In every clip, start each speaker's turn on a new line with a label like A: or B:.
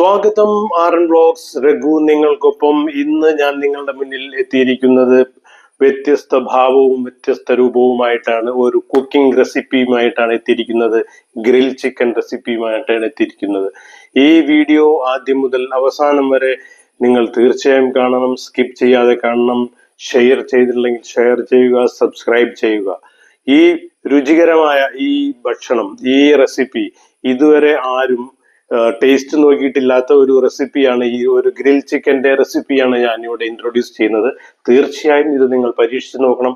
A: സ്വാഗതം R N blogs. Raghu നിങ്ങൾക്കൊപ്പം ഇന്ന് ഞാൻ നിങ്ങളുടെ മുന്നിൽ എത്തിയിരിക്കുന്നത് വ്യത്യസ്ത ഭാവവും വ്യത്യസ്ത രൂപവുമായിട്ടാണ് ഒരു കുക്കിംഗ് റെസിപ്പിയുമായിട്ടാണ് എത്തിയിരിക്കുന്നത് ഗ്രിൽ ചിക്കൻ റെസിപ്പിയുമായിട്ടാണ് എത്തിയിരിക്കുന്നത്. ഈ വീഡിയോ ആദ്യം മുതൽ അവസാനം വരെ നിങ്ങൾ തീർച്ചയായും കാണണം സ്കിപ്പ് ചെയ്യാതെ കാണണം ഷെയർ ചെയ്തില്ലെങ്കിൽ ഷെയർ ചെയ്യുക സബ്സ്ക്രൈബ് ചെയ്യുക. ഈ രുചികരമായ ഈ ഭക്ഷണം ഈ റെസിപ്പി ഇതുവരെ ആരും ടേസ്റ്റ് നോക്കിയിട്ടില്ലാത്ത ഒരു റെസിപ്പിയാണ് ഈ ഒരു ഗ്രിൽ ചിക്കന്റെ റെസിപ്പിയാണ് ഞാൻ ഇവിടെ ഇൻട്രൊഡ്യൂസ് ചെയ്യുന്നത്. തീർച്ചയായും ഇത് നിങ്ങൾ പരീക്ഷിച്ച് നോക്കണം.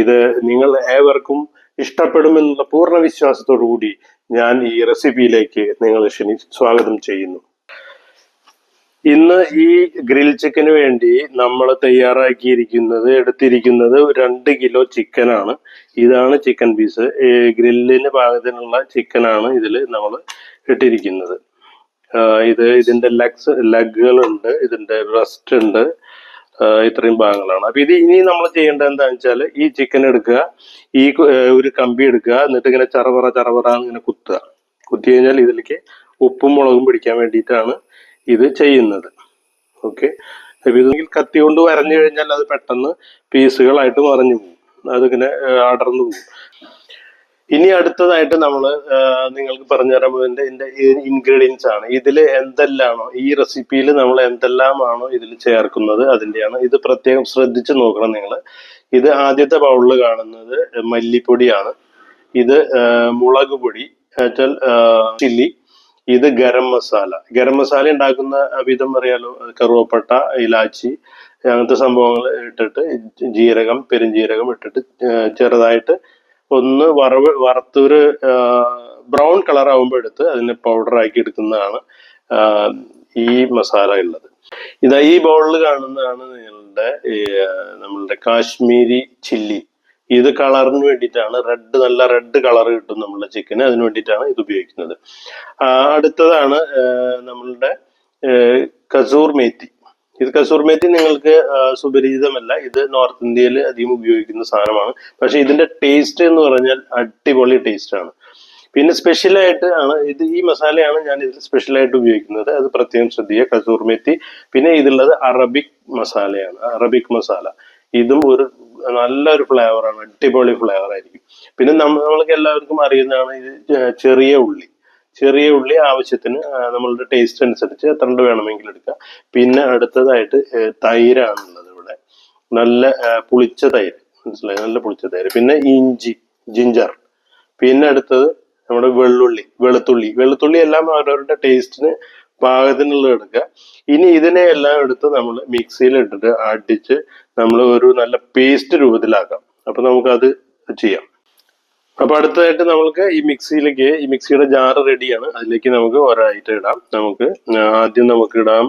A: ഇത് നിങ്ങൾ ഏവർക്കും ഇഷ്ടപ്പെടുമെന്നുള്ള പൂർണ വിശ്വാസത്തോടു കൂടി ഞാൻ ഈ റെസിപ്പിയിലേക്ക് നിങ്ങളെ ക്ഷണി സ്വാഗതം ചെയ്യുന്നു. ഇന്ന് ഈ ഗ്രിൽ ചിക്കന് വേണ്ടി നമ്മൾ തയ്യാറാക്കിയിരിക്കുന്നത് എടുത്തിരിക്കുന്നത് രണ്ട് കിലോ ചിക്കനാണ് ഇതാണ് ചിക്കൻ പീസ് ഗ്രില്ലിന് പാകത്തിനുള്ള ചിക്കനാണ് ഇതിൽ നമ്മൾ ഇട്ടിരിക്കുന്നത്. ഇത് ഇതിന്റെ ലെഗ്സ് ലെഗുകളുണ്ട് ഇതിന്റെ ബ്രസ്റ്റ് ഉണ്ട് ഇത്രയും ഭാഗങ്ങളാണ്. അപ്പൊ ഇത് ഇനി നമ്മൾ ചെയ്യേണ്ടത് എന്താണെന്ന് വെച്ചാൽ ഈ ചിക്കൻ എടുക്കുക ഈ ഒരു കമ്പി എടുക്കുക എന്നിട്ട് ഇങ്ങനെ ചറവറ ചറവറ ഇങ്ങനെ കുത്തുക. കുത്തി കഴിഞ്ഞാൽ ഇതിലേക്ക് ഉപ്പും മുളകും പിടിക്കാൻ വേണ്ടിയിട്ടാണ് ഇത് ചെയ്യുന്നത്. ഓക്കെ? ഇതെങ്കിൽ കത്തി കൊണ്ട് വരഞ്ഞു കഴിഞ്ഞാൽ അത് പെട്ടെന്ന് പീസുകളായിട്ട് മറിഞ്ഞു പോകും. അതിങ്ങനെ അടർന്നു പോകും. ഇനി അടുത്തതായിട്ട് നമ്മൾ നിങ്ങൾക്ക് പറഞ്ഞു തരാൻ ഇതിന്റെ ഇൻഗ്രീഡിയൻസ് ആണ്. ഇതിൽ എന്തെല്ലാമാണോ ഈ റെസിപ്പിയിൽ നമ്മൾ എന്തെല്ലാമാണോ ഇതിൽ ചേർക്കുന്നത് അതിന്റെയാണ്. ഇത് പ്രത്യേകം ശ്രദ്ധിച്ചു നോക്കണം നിങ്ങൾ ഇത് ആദ്യത്തെ ബൗളിൽ കാണുന്നത് മല്ലിപ്പൊടിയാണ്. ഇത് മുളക് പൊടി ചില്ലി ഇത് ഗരം മസാല. ഗരം മസാല ഉണ്ടാക്കുന്ന വിധം അറിയാലോ? കറുവപ്പട്ട ഇലാച്ചി അങ്ങനത്തെ സംഭവങ്ങൾ ഇട്ടിട്ട് ജീരകം പെരുംജീരകം ഇട്ടിട്ട് ചെറുതായിട്ട് ഒന്ന് വറവ് വറുത്തൊരു ബ്രൗൺ കളർ ആകുമ്പോൾ എടുത്ത് അതിനെ പൗഡർ ആക്കി എടുക്കുന്നതാണ് ഈ മസാല ഉള്ളത്. ഇതാ ഈ ബൗളിൽ കാണുന്നതാണ് നിങ്ങളുടെ നമ്മളുടെ കാശ്മീരി ചില്ലി. ഇത് കളറിന് വേണ്ടിയിട്ടാണ് റെഡ് നല്ല റെഡ് കളർ കിട്ടും നമ്മളുടെ ചിക്കന് അതിന് വേണ്ടിയിട്ടാണ് ഇത് ഉപയോഗിക്കുന്നത്. അടുത്തതാണ് നമ്മളുടെ കസൂർ മേത്തി. ഇത് കസൂർ മേത്തി നിങ്ങൾക്ക് സുപരിചിതമല്ല. ഇത് നോർത്ത് ഇന്ത്യയിൽ അധികം ഉപയോഗിക്കുന്ന സാധനമാണ്. പക്ഷെ ഇതിന്റെ ടേസ്റ്റ് എന്ന് പറഞ്ഞാൽ അടിപൊളി ടേസ്റ്റ് ആണ്. പിന്നെ സ്പെഷ്യലായിട്ട് ആണ് ഇത് ഈ മസാലയാണ് ഞാൻ ഇതിൽ സ്പെഷ്യലായിട്ട് ഉപയോഗിക്കുന്നത്. അത് പ്രത്യേകം ശ്രദ്ധിക്കുക കസൂർ മെത്തി. പിന്നെ ഇതിലുള്ളത് അറബിക് മസാലയാണ് അറബിക് മസാല. ഇതും ഒരു നല്ലൊരു ഫ്ലേവറാണ് അടിപൊളി ഫ്ലേവർ ആയിരിക്കും. പിന്നെ നമ്മ- നമ്മൾക്ക് എല്ലാവർക്കും അറിയുന്നതാണ് ഇത് ചെറിയ ഉള്ളി. ചെറിയ ഉള്ളി ആവശ്യത്തിന് നമ്മളുടെ ടേസ്റ്റ് അനുസരിച്ച് എത്ര ഉണ്ട് വേണമെങ്കിലും എടുക്കുക പിന്നെ അടുത്തതായിട്ട് തൈരാണുള്ളത് ഇവിടെ. നല്ല പുളിച്ച തൈര്. മനസ്സിലായി? നല്ല പുളിച്ച തൈര്. പിന്നെ ഇഞ്ചി ജിഞ്ചർ പിന്നെ അടുത്തത് നമ്മുടെ വെള്ളുള്ളി വെളുത്തുള്ളി. വെളുത്തുള്ളി എല്ലാം അവരവരുടെ ടേസ്റ്റിന് പാകത്തിനുള്ള എടുക്കുക. ഇനി ഇതിനെ എല്ലാം എടുത്ത് നമ്മൾ മിക്സിയിൽ ഇട്ടിട്ട് അടിച്ച് നമ്മൾ ഒരു നല്ല പേസ്റ്റ് രൂപത്തിലാക്കാം. അപ്പൊ നമുക്കത് ചെയ്യാം. അപ്പൊ അടുത്തതായിട്ട് നമുക്ക് ഈ മിക്സിയിലേക്ക് ഈ മിക്സിയുടെ ജാറ് റെഡിയാണ് അതിലേക്ക് നമുക്ക് ഒരായിട്ട് ഇടാം. നമുക്ക് ആദ്യം നമുക്ക് ഇടാം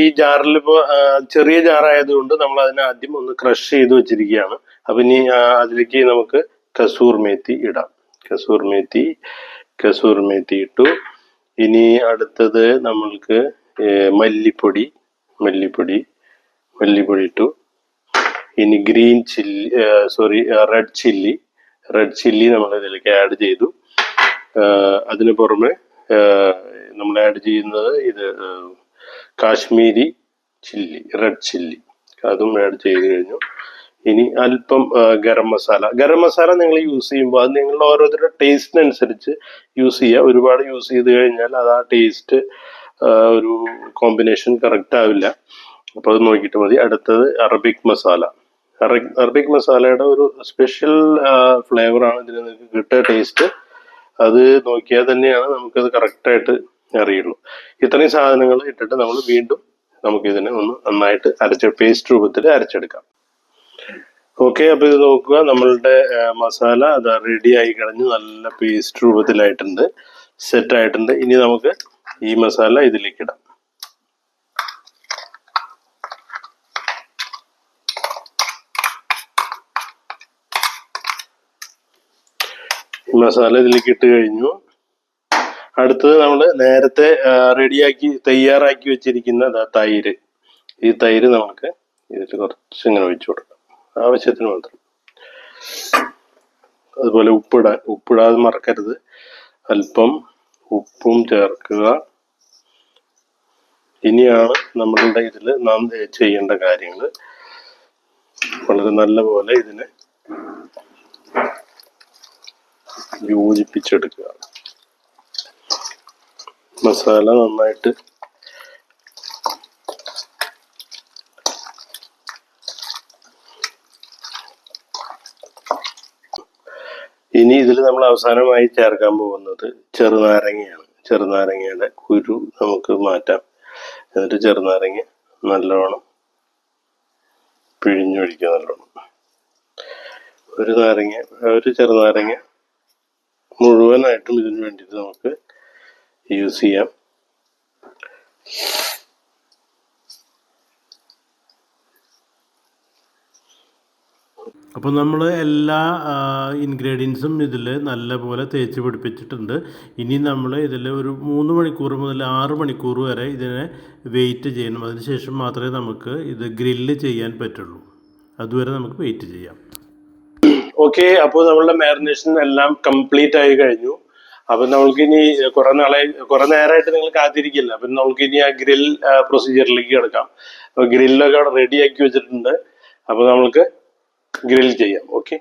A: ഈ ജാറിൽ ഇപ്പോൾ ചെറിയ ജാറായതുകൊണ്ട് നമ്മൾ അതിനെ ആദ്യം ഒന്ന് ക്രഷ് ചെയ്ത് വെച്ചിരിക്കുകയാണ്. അപ്പം ഇനി അതിലേക്ക് നമുക്ക് കസൂർ മേത്തി ഇടാം. കസൂർ മേത്തി കസൂർ മേത്തി ഇട്ടു. ഇനി അടുത്തത് നമ്മൾക്ക് മല്ലിപ്പൊടി മല്ലിപ്പൊടി മല്ലിപ്പൊടി ഇട്ടു. ഇനി green chilli sorry red chilli. Red chilli നമ്മൾ ഇതിലേക്ക് ആഡ് ചെയ്തു. അതിന് പുറമെ നമ്മൾ ആഡ് ചെയ്യുന്നത് ഇത് കാശ്മീരി ചില്ലി റെഡ് ചില്ലി അതും ആഡ് ചെയ്ത് കഴിഞ്ഞു. ഇനി അല്പം ഗരം മസാല. ഗരം മസാല നിങ്ങൾ യൂസ് ചെയ്യുമ്പോൾ അത് നിങ്ങളുടെ ഓരോരുത്തരുടെ ടേസ്റ്റിനനുസരിച്ച് യൂസ് ചെയ്യുക ഒരുപാട് യൂസ് ചെയ്ത് കഴിഞ്ഞാൽ അത് ആ ടേസ്റ്റ് ഒരു കോമ്പിനേഷൻ കറക്റ്റ് ആവില്ല. അപ്പോൾ അത് നോക്കിയിട്ട് മതി. അടുത്തത് അറബിക് മസാല അറബിക് മസാലയുടെ ഒരു സ്പെഷ്യൽ ഫ്ലേവറാണ് ഇതിന് നിങ്ങൾക്ക് കിട്ടുക ടേസ്റ്റ് അത് നോക്കിയാൽ തന്നെയാണ് നമുക്കത് കറക്റ്റായിട്ട് അറിയുള്ളൂ. ഇത്രയും സാധനങ്ങൾ ഇട്ടിട്ട് നമ്മൾ വീണ്ടും നമുക്കിതിനെ ഒന്ന് നന്നായിട്ട് അരച്ച പേസ്റ്റ് രൂപത്തിൽ അരച്ചെടുക്കാം. ഓക്കെ അപ്പൊ ഇത് നോക്കുക. നമ്മളുടെ മസാല അത് റെഡി ആയി കഴിഞ്ഞ്. നല്ല പേസ്റ്റ് രൂപത്തിലായിട്ടുണ്ട്. സെറ്റ് ആയിട്ടുണ്ട്. ഇനി നമുക്ക് ഈ മസാല ഇതിലേക്ക് ഇടാം. മസാല ഇതിലേക്ക് ഇട്ട് കഴിഞ്ഞു. അടുത്തത് നമ്മൾ നേരത്തെ റെഡിയാക്കി തയ്യാറാക്കി വെച്ചിരിക്കുന്ന തൈര്. ഈ തൈര് നമുക്ക് ഇതിൽ കുറച്ച് ഇങ്ങനെ ഒഴിച്ചു കൊടുക്കാം. ആവശ്യത്തിന് മാത്രം. അതുപോലെ ഉപ്പിടാൻ ഉപ്പിടാതെ മറക്കരുത്. അല്പം ഉപ്പും ചേർക്കുക. ഇനിയാണ് നമ്മളുടെ ഇതിൽ നാം ചെയ്യേണ്ട കാര്യങ്ങൾ വളരെ നല്ല പോലെ ഇതിനെ യോജിപ്പിച്ചെടുക്കുക. മസാല നന്നായിട്ട് ഇനി ഇതിൽ നമ്മൾ അവസാനമായി ചേർക്കാൻ പോകുന്നത് ചെറുനാരങ്ങയാണ്. ചെറുനാരങ്ങയുടെ കുരു നമുക്ക് മാറ്റാം. എന്നിട്ട് ചെറുനാരങ്ങ നല്ലോണം പിഴിഞ്ഞൊഴിക്കുക നല്ലോണം. ഒരു നാരങ്ങ ഒരു ചെറുനാരങ്ങ മുഴുവനായിട്ടും ഇതിനു വേണ്ടിയിട്ട് നമുക്ക് യൂസ് ചെയ്യാം
B: അപ്പോൾ നമ്മൾ എല്ലാ ഇൻഗ്രീഡിയൻസും ഇതിൽ നല്ലപോലെ തേച്ച് പിടിപ്പിച്ചിട്ടുണ്ട്. ഇനി നമ്മൾ ഇതിൽ ഒരു മൂന്ന് മണിക്കൂർ മുതൽ ആറ് മണിക്കൂർ വരെ ഇതിനെ വെയിറ്റ് ചെയ്യണം. അതിനുശേഷം മാത്രമേ നമുക്ക് ഇത് ഗ്രില്ല് ചെയ്യാൻ പറ്റുള്ളൂ. അതുവരെ നമുക്ക് വെയിറ്റ് ചെയ്യാം.
A: ഓക്കെ അപ്പോൾ നമ്മളുടെ മാരിനേഷൻ എല്ലാം കംപ്ലീറ്റ് ആയി കഴിഞ്ഞു. അപ്പൊ നമ്മൾക്ക് ഇനി കുറെ നാളെ കുറെ നേരമായിട്ട് നിങ്ങൾ കാത്തിരിക്കില്ല. അപ്പൊ നമ്മൾക്ക് ഇനി ആ ഗ്രിൽ പ്രൊസീജിയറിലേക്ക് കിടക്കാം. അപ്പൊ ഗ്രില്ലൊക്കെ അവിടെ റെഡി ആക്കി വെച്ചിട്ടുണ്ട്. അപ്പൊ നമ്മൾക്ക് ഗ്രിൽ ചെയ്യാം. ഓക്കെ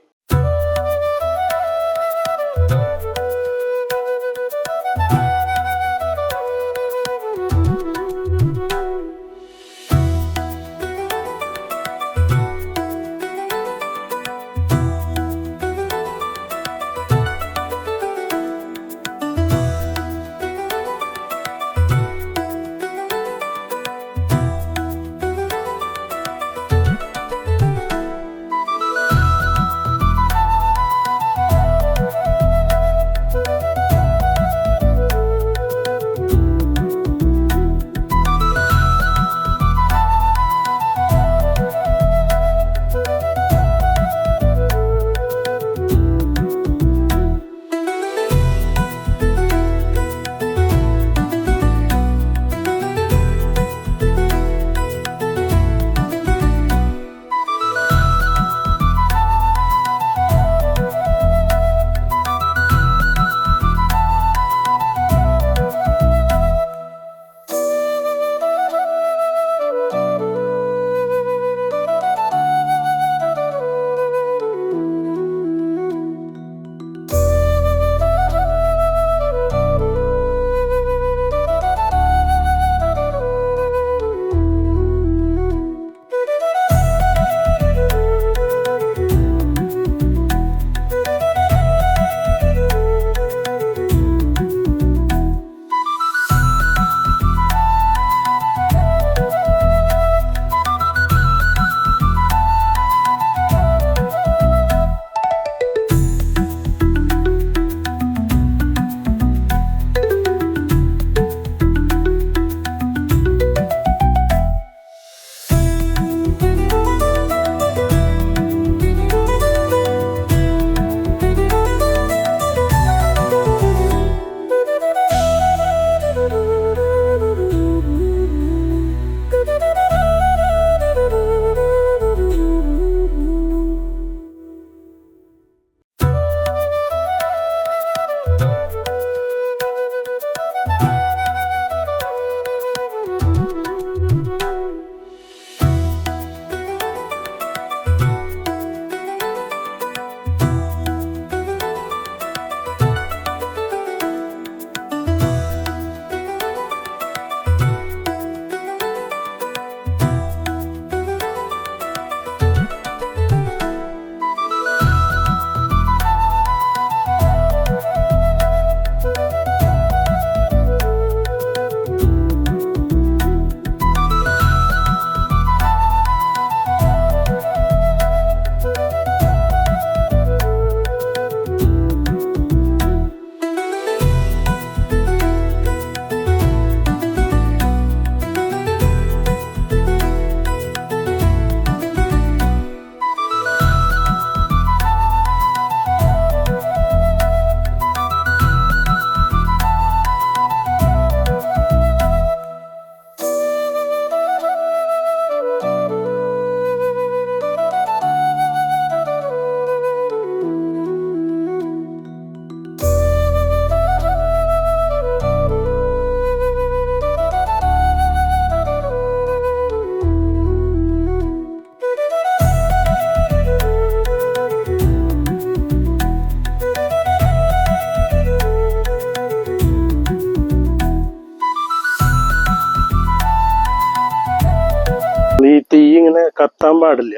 A: കത്താൻ പാടില്ല.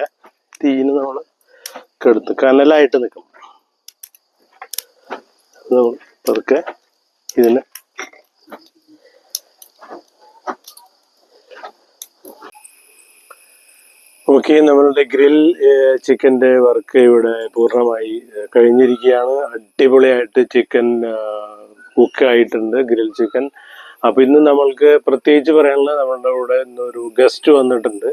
A: തീന് നമ്മൾ കെടുത്ത് കനലായിട്ട് നിൽക്കും. പതുക്കെ ഇതിനെ ഓക്കെ നമ്മളുടെ ഗ്രിൽ ചിക്കന്റെ വർക്ക് ഇവിടെ പൂർണമായി കഴിഞ്ഞിരിക്കുകയാണ്. അടിപൊളിയായിട്ട് ചിക്കൻ കുക്കായിട്ടുണ്ട് ഗ്രിൽ ചിക്കൻ. അപ്പൊ ഇന്ന് നമ്മൾക്ക് പ്രത്യേകിച്ച് പറയാനുള്ളത് നമ്മളുടെ കൂടെ ഇന്നൊരു ഗസ്റ്റ് വന്നിട്ടുണ്ട്.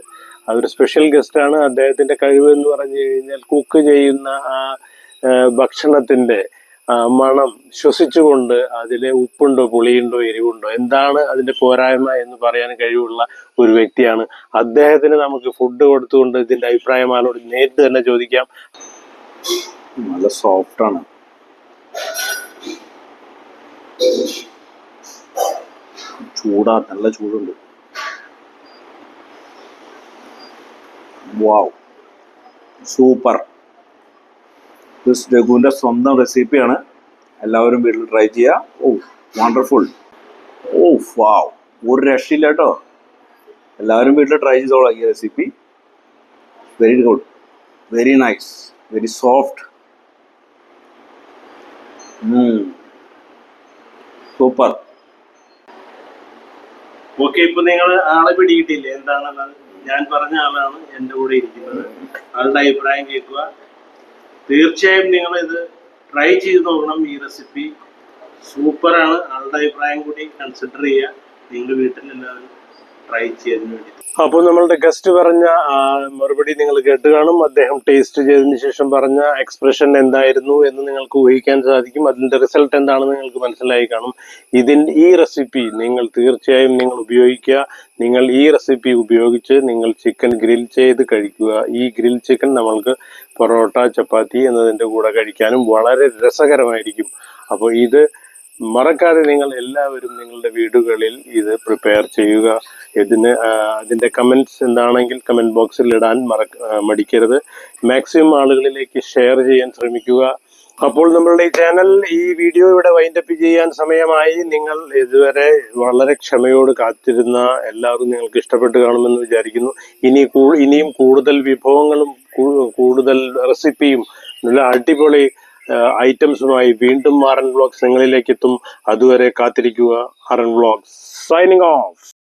A: അതൊരു സ്പെഷ്യൽ ഗസ്റ്റാണ് അദ്ദേഹത്തിന്റെ കഴിവ് എന്ന് പറഞ്ഞു കഴിഞ്ഞാൽ കുക്ക് ചെയ്യുന്ന ആ ഭക്ഷണത്തിന്റെ മണം ശ്വസിച്ചുകൊണ്ട് അതിലെ ഉപ്പുണ്ടോ പുളിയുണ്ടോ എരിവുണ്ടോ എന്താണ് അതിന്റെ പോരായ്മ എന്ന് പറയാൻ കഴിവുള്ള ഒരു വ്യക്തിയാണ്. അദ്ദേഹത്തിന് നമുക്ക് ഫുഡ് കൊടുത്തുകൊണ്ട് ഇതിന്റെ അഭിപ്രായം ആളോട് നേരിട്ട് തന്നെ ചോദിക്കാം.
C: നല്ല സോഫ്റ്റ് ആണ്. ചൂടാ നല്ല ചൂടുണ്ട്. വാവ് സൂപ്പർ ഇത് രഘുവിന്റെ സ്വന്തം റെസിപ്പിയാണ് എല്ലാവരും വീട്ടിൽ ട്രൈ ചെയ്യുക ഓ വണ്ടർഫുൾ ഓ വാവ് ഒരു രക്ഷയില്ല കേട്ടോ. എല്ലാവരും വീട്ടിൽ ട്രൈ ചെയ്തോളാം ഈ recipe very good very nice very soft super
A: okay ഇപ്പൊ നിങ്ങൾ ആളെ പിടികിട്ടില്ലേ എന്താണെന്നുള്ളത് ഞാൻ പറഞ്ഞ ആളാണ് എന്റെ കൂടെ ഇരിക്കുന്നത്. ആളുടെ അഭിപ്രായം കേൾക്കുക. തീർച്ചയായും നിങ്ങൾ ഇത് ട്രൈ ചെയ്ത് നോക്കണം. ഈ റെസിപ്പി സൂപ്പറാണ് ആളുടെ അഭിപ്രായം കൂടി കൺസിഡർ ചെയ്യുക. നിങ്ങൾ വീട്ടിലെല്ലാവരും ട്രൈ ചെയ്തതിന് വേണ്ടി അപ്പോൾ നമ്മളുടെ ഗസ്റ്റ് പറഞ്ഞ മറുപടി നിങ്ങൾ കേട്ട് കാണും. അദ്ദേഹം ടേസ്റ്റ് ചെയ്തതിന് ശേഷം പറഞ്ഞ എക്സ്പ്രഷൻ എന്തായിരുന്നു എന്ന് നിങ്ങൾക്ക് ഊഹിക്കാൻ സാധിക്കും. അതിന്റെ റിസൾട്ട് എന്താണെന്ന് നിങ്ങൾക്ക് മനസ്സിലായി കാണും. ഇതിൻ ഈ റെസിപ്പി നിങ്ങൾ തീർച്ചയായും നിങ്ങൾ ഉപയോഗിക്കുക. നിങ്ങൾ ഈ റെസിപ്പി ഉപയോഗിച്ച് നിങ്ങൾ ചിക്കൻ ഗ്രിൽ ചെയ്ത് കഴിക്കുക. ഈ ഗ്രിൽ ചിക്കൻ നമ്മൾക്ക് പൊറോട്ട ചപ്പാത്തി എന്നതിന്റെ കൂടെ കഴിക്കാനും വളരെ രസകരമായിരിക്കും. അപ്പോൾ ഇത് മറക്കാതെ നിങ്ങൾ എല്ലാവരും നിങ്ങളുടെ വീടുകളിൽ ഇത് പ്രിപ്പയർ ചെയ്യുക. ഇതിന് അതിന്റെ കമൻസ് എന്താണെങ്കിൽ കമന്റ് ബോക്സിൽ ഇടാൻ മറക്ക മടിക്കരുത്. മാക്സിമം ആളുകളിലേക്ക് ഷെയർ ചെയ്യാൻ ശ്രമിക്കുക. അപ്പോൾ നമ്മളുടെ ഈ ചാനൽ ഈ വീഡിയോ ഇവിടെ വൈൻഡപ്പ് ചെയ്യാൻ സമയമായി. നിങ്ങൾ ഇതുവരെ വളരെ ക്ഷമയോട് കാത്തിരുന്ന എല്ലാവരും നിങ്ങൾക്ക് ഇഷ്ടപ്പെട്ട് കാണുമെന്ന് വിചാരിക്കുന്നു. ഇനി ഇനിയും കൂടുതൽ വിഭവങ്ങളും കൂടുതൽ റെസിപ്പിയും നല്ല അടിപൊളി ഐറ്റംസുമായി വീണ്ടും ആർ എൻ വ്ളോഗ്സ് നിങ്ങളിലേക്ക് എത്തും അതുവരെ കാത്തിരിക്കുക. R N blogs signing off.